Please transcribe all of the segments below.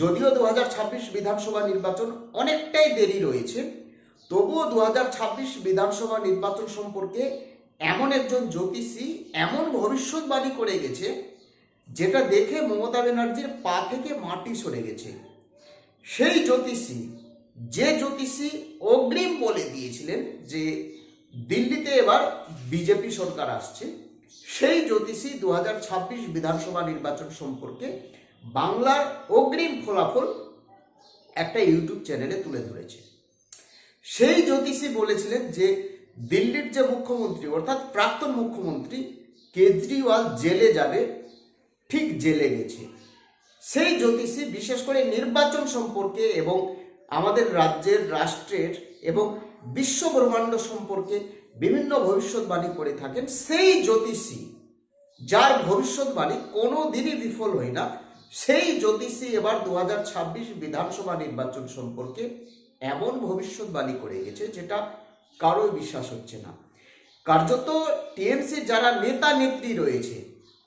যদিও দু হাজার ছাব্বিশ বিধানসভা নির্বাচন অনেকটাই দেরি রয়েছে, তবুও দু হাজার ছাব্বিশ বিধানসভা নির্বাচন সম্পর্কে এমন একজন জ্যোতিষী এমন ভবিষ্যৎবাণী করে গেছে, যেটা দেখে মমতা ব্যানার্জির পা থেকে মাটি সরে গেছে। সেই জ্যোতিষী, যে জ্যোতিষী অগ্রিম বলে দিয়েছিলেন যে দিল্লিতে এবার বিজেপি সরকার আসছে, সেই জ্যোতিষী দু হাজার ছাব্বিশ বিধানসভা নির্বাচন সম্পর্কে বাংলার অগ্রিম ফলাফল একটা ইউটিউব চ্যানেলে তুলে ধরেছে। সেই জ্যোতিষী বলেছিলেন যে, দিল্লির যে মুখ্যমন্ত্রী, অর্থাৎ প্রাক্তন মুখ্যমন্ত্রী কেজরিওয়াল জেলে যাবে, ঠিক জেলে গেছে। সেই জ্যোতিষী বিশেষ করে নির্বাচন সম্পর্কে এবং আমাদের রাজ্যের রাষ্ট্রের এবং বিশ্ব ব্রহ্মাণ্ড সম্পর্কে বিভিন্ন ভবিষ্যৎবাণী করে থাকেন। সেই জ্যোতিষী, যার ভবিষ্যৎবাণী কোনো দিনই বিফল হয় না সেই জ্যোতিষী এবার দু হাজার ছাব্বিশ বিধানসভা নির্বাচন সম্পর্কে এমন ভবিষ্যৎবাণী করে গেছে যেটা কারোই বিশ্বাস হচ্ছে না। কার্যত টিএমসি যারা নেতা নেত্রী রয়েছে,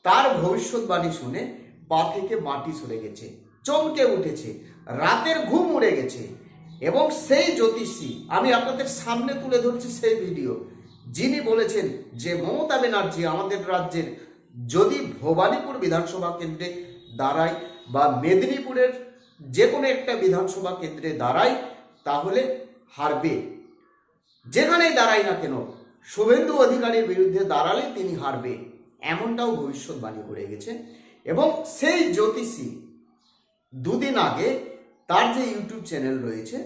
তার ভবিষ্যৎবাণী শুনে পা থেকে মাটি সরে গেছে, চমকে উঠেছে, রাতের ঘুম উড়ে গেছে এবং সেই জ্যোতিষী, আমি আপনাদের সামনে তুলে ধরছি সেই ভিডিও, যিনি বলেছেন যে মমতা ব্যানার্জি আমাদের রাজ্যের যদি ভবানীপুর বিধানসভা কেন্দ্রে দাঁড়ায় বা মেদিনীপুরের যে কোনো একটা বিধানসভা কেন্দ্রে দাঁড়ায় তাহলে হারবে। যেখানেই দাঁড়াই না কেন, শুভেন্দু অধিকারীর বিরুদ্ধে দাঁড়ালে তিনি হারবে, এমনটাও ভবিষ্যৎবাণী করে গেছে। এবং সেই জ্যোতিষী দুদিন আগে তার যে ইউটিউব চ্যানেল রয়েছে,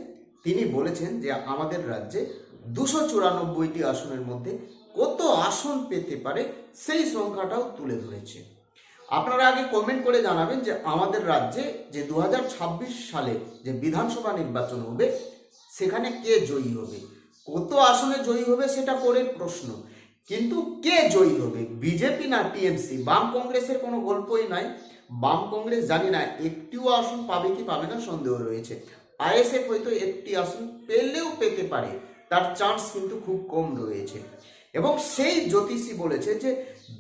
তিনি বলেছেন যে আমাদের রাজ্যে দুশো চুরানব্বইটি আসনের মধ্যে কত আসন পেতে পারে, সেই সংখ্যাটাও তুলে ধরেছে। আপনারা আগে কমেন্ট করে জানাবেন যে আমাদের রাজ্যে যে দু হাজার ছাব্বিশ সালে যে বিধানসভা নির্বাচন হবে, সেখানে কে জয়ী হবে? কত আসনে জয়ী হবে সেটা পরের প্রশ্ন। কিন্তু কে জয়ী হবে? বিজেপি না টিএমসি? বাম কংগ্রেসের কোনো গল্পই নাই। বাম কংগ্রেস জানি না, একটিও আসন পাবে কি পাবে না সন্দেহ রয়েছে। আইএসএফ হয়তো একটি আসন পেলেও পেতে পারে, তার চান্স কিন্তু খুব কম রয়েছে। এবং সেই জ্যোতিষী বলেছে যে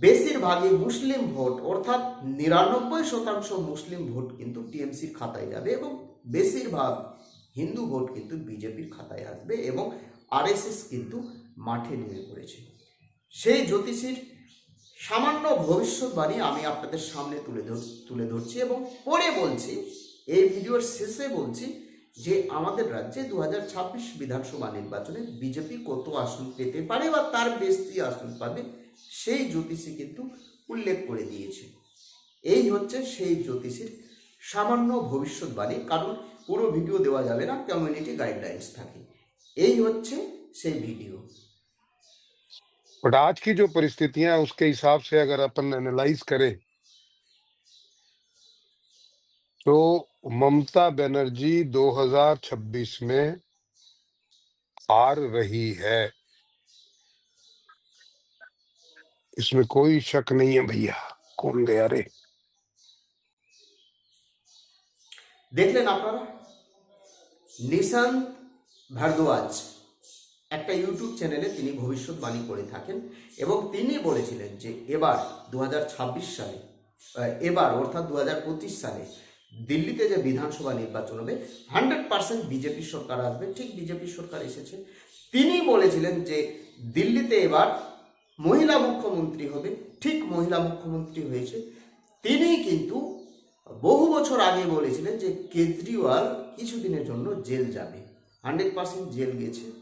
বেশিরভাগই মুসলিম ভোট, অর্থাৎ নিরানব্বই শতাংশ মুসলিম ভোট কিন্তু টিএমসির খাতায় যাবে এবং বেশিরভাগ হিন্দু ভোট কিন্তু বিজেপির খাতায় আসবে এবং আরএসএস কিন্তু মাঠে নেমে পড়েছে। সেই জ্যোতিষীর সামান্য ভবিষ্যৎবাণী আমি আপনাদের সামনে তুলে ধর, তুলে ধরছি এবং পরে বলছি, এই ভিডিওর শেষে বলছি যে আমাদের রাজ্যে দু বিধানসভা নির্বাচনে বিজেপি কত আসন পেতে পারে বা তার বেশি আসন পাবে সেই জ্যোতিষী কিন্তু উল্লেখ করে দিয়েছে এই হচ্ছে সেই জ্যোতিষীর সামান্য ভবিষ্যৎবাণী কারণ পুরো ভিডিও দেওয়া যাবে না কমিউনিটি গাইডলাইন্স থাকে এই হচ্ছে সেই ভিডিও बट आज की जो परिस्थितियां हैं उसके हिसाब से अगर अपन एनालाइज करें तो ममता बनर्जी 2026 में हार रही है इसमें कोई शक नहीं है भैया कौन गया रे দেখলেন আপনারা নিশান্ত ভারদ্বাজ একটা ইউটিউব চ্যানেলে তিনি ভবিষ্যৎবাণী করে থাকেন এবং তিনি বলেছিলেন যে এবার দু সালে আহ, এবার অর্থাৎ দু সালে দিল্লিতে যে বিধানসভা নির্বাচন হবে হান্ড্রেড পার্সেন্ট বিজেপি সরকার আসবে। ঠিক বিজেপি সরকার এসেছে। তিনি বলেছিলেন যে দিল্লিতে এবার মহিলা মুখ্যমন্ত্রী হবে। ঠিক মহিলা মুখ্যমন্ত্রী হয়েছে। তিনি কিন্তু বহু বছর আগে বলেছিলেন যে কেজরিওয়াল কিছুদিনের জন্য জেল যাবে। হান্ড্রেড পার্সেন্ট জেল গেছে।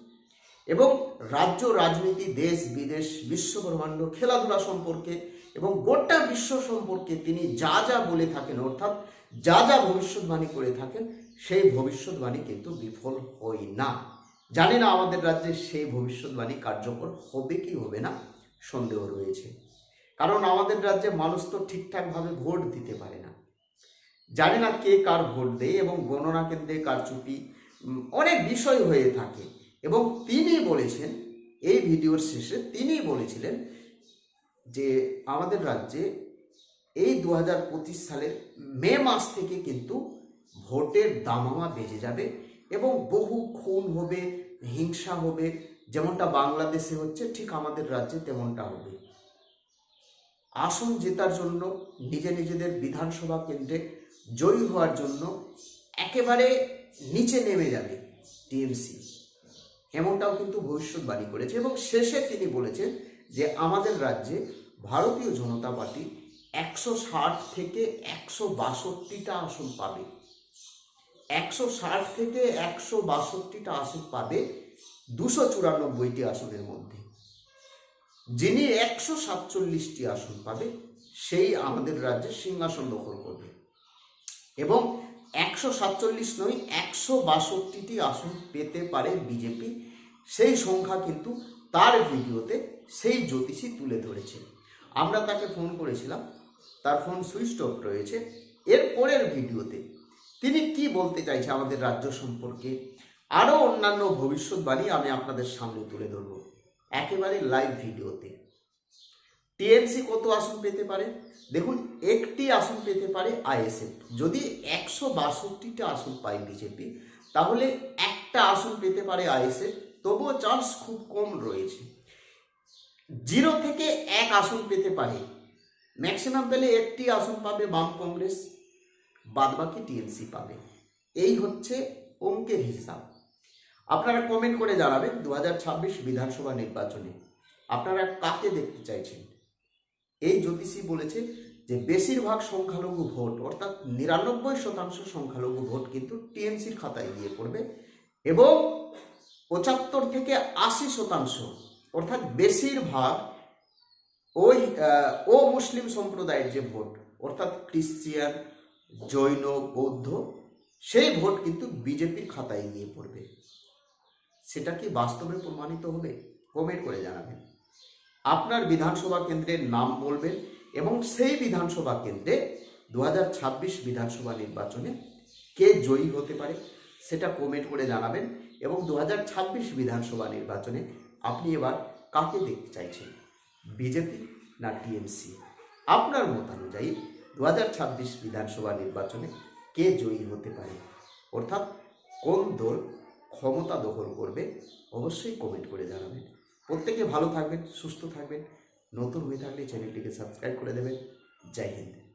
এবং রাজ্য রাজনীতি, দেশ বিদেশ বিশ্ব ব্রহ্মাণ্ড খেলাধুলা সম্পর্কে এবং গোটা বিশ্ব সম্পর্কে তিনি যা যা বলে থাকেন, অর্থাৎ যা যা ভবিষ্যৎবাণী করে থাকেন, সেই ভবিষ্যৎবাণী কিন্তু বিফল হয় না। জানি না আমাদের রাজ্যে সেই ভবিষ্যৎবাণী কার্যকর হবে কি হবে না, সন্দেহ রয়েছে। কারণ আমাদের রাজ্যে মানুষ তো ঠিকঠাকভাবে ভোট দিতে পারে না। জানি না কে কার ভোট দেয় এবং গণনা কেন্দ্রে কারচুপি অনেক বিষয় হয়ে থাকে। এবং তিনি বলেছেন, এই ভিডিওর শেষে তিনি বলেছিলেন যে আমাদের রাজ্যে এই দু হাজার পঁচিশ সালের মে মাস থেকে কিন্তু ভোটের দামামা বেজে যাবে এবং বহু খুন হবে, হিংসা হবে, যেমনটা বাংলাদেশে হচ্ছে, ঠিক আমাদের রাজ্যে তেমনটা হবে। আসন জেতার জন্য, নিজে নিজেদের বিধানসভা কেন্দ্রে জয়ী হওয়ার জন্য একেবারে নিচে নেমে যাবে টিএমসি। এমনটাও কিন্তু ভবিষ্যৎবাণী করেছে এবং শেষে তিনি বলেছেন যে আমাদের রাজ্যে ভারতীয় জনতা পার্টি একশো ষাট থেকে একশো বাষট্টিটা আসন পাবে। একশো ষাট থেকে একশো বাষট্টিটা আসন পাবে দুশো চুরানব্বইটি আসনের মধ্যে। যিনি একশো সাতচল্লিশটি আসন পাবে, সেই আমাদের রাজ্যে সিংহাসন দখল করবে। এবং একশো সাতচল্লিশ নয়, একশো বাষট্টিটি আসন পেতে পারে বিজেপি। সেই সংখ্যা কিন্তু তার ভিডিওতে সেই জ্যোতিষী তুলে ধরেছে। আমরা তাকে ফোন করেছিলাম, তার ফোন সুইচ অফ রয়েছে। এর পরের ভিডিওতে তিনি কি বলতে চাইছে আমাদের রাজ্য সম্পর্কে? আরও অন্যান্য ভবিষ্যৎবাণী আমি আপনাদের সামনে তুলে ধরব। একেবারে লাইভ ভিডিওতে। টিএমসি কত আসন পেতে পারে? দেখুন, একটি আসন পেতে পারে আইএসএফ যদি একশো বাষট্টিটা আসন পায় বিজেপি তাহলে একটা আসন পেতে পারে আইএসএফ তবুও চান্স খুব কম রয়েছে। জিরো থেকে এক আসন পেতে পারে। ম্যাক্সিমাম পেলে একটি আসন পাবে বাম কংগ্রেস, বাদবাকি টিএমসি পাবে। এই হচ্ছে অঙ্কের হিসাব। আপনারা কমেন্ট করে জানাবেন দু হাজার ছাব্বিশ বিধানসভা নির্বাচনে। আপনারা কাকে দেখতে চাইছেন? এই জ্যোতিষী বলেছে যে বেশিরভাগ সংখ্যালঘু ভোট, অর্থাৎ নিরানব্বই শতাংশ সংখ্যালঘু ভোট কিন্তু টিএমসির খাতায় গিয়ে পড়বে এবং পঁচাত্তর থেকে আশি শতাংশ, অর্থাৎ বেশিরভাগ ওই ও মুসলিম সম্প্রদায়ের যে ভোট, অর্থাৎ খ্রিস্টিয়ান, জৈন, বৌদ্ধ, সেই ভোট কিন্তু বিজেপির খাতায় গিয়ে পড়বে। সেটা কি বাস্তবে প্রমাণিত হবে? কমেন্ট করে জানাবেন। আপনার বিধানসভা কেন্দ্রের নাম বলবেন এবং সেই বিধানসভা কেন্দ্রে দু হাজার ছাব্বিশ বিধানসভা নির্বাচনে কে জয়ী হতে পারে? সেটা কমেন্ট করে জানাবেন এবং দু হাজার ছাব্বিশ বিধানসভা নির্বাচনে আপনি এবার কাকে দেখতে চাইছেন? বিজেপি না টিএমসি? আপনার মতানুযায়ী দু হাজার ছাব্বিশ বিধানসভা নির্বাচনে কে জয়ী হতে পারে? অর্থাৎ কোন দল ক্ষমতা দখল করবে? অবশ্যই কমেন্ট করে জানাবেন। প্রত্যেকে ভালো থাকবেন, সুস্থ থাকবেন। নতুন হয়ে থাকলে চ্যানেলটিকে সাবস্ক্রাইব করে দেবেন। জয় হিন্দ।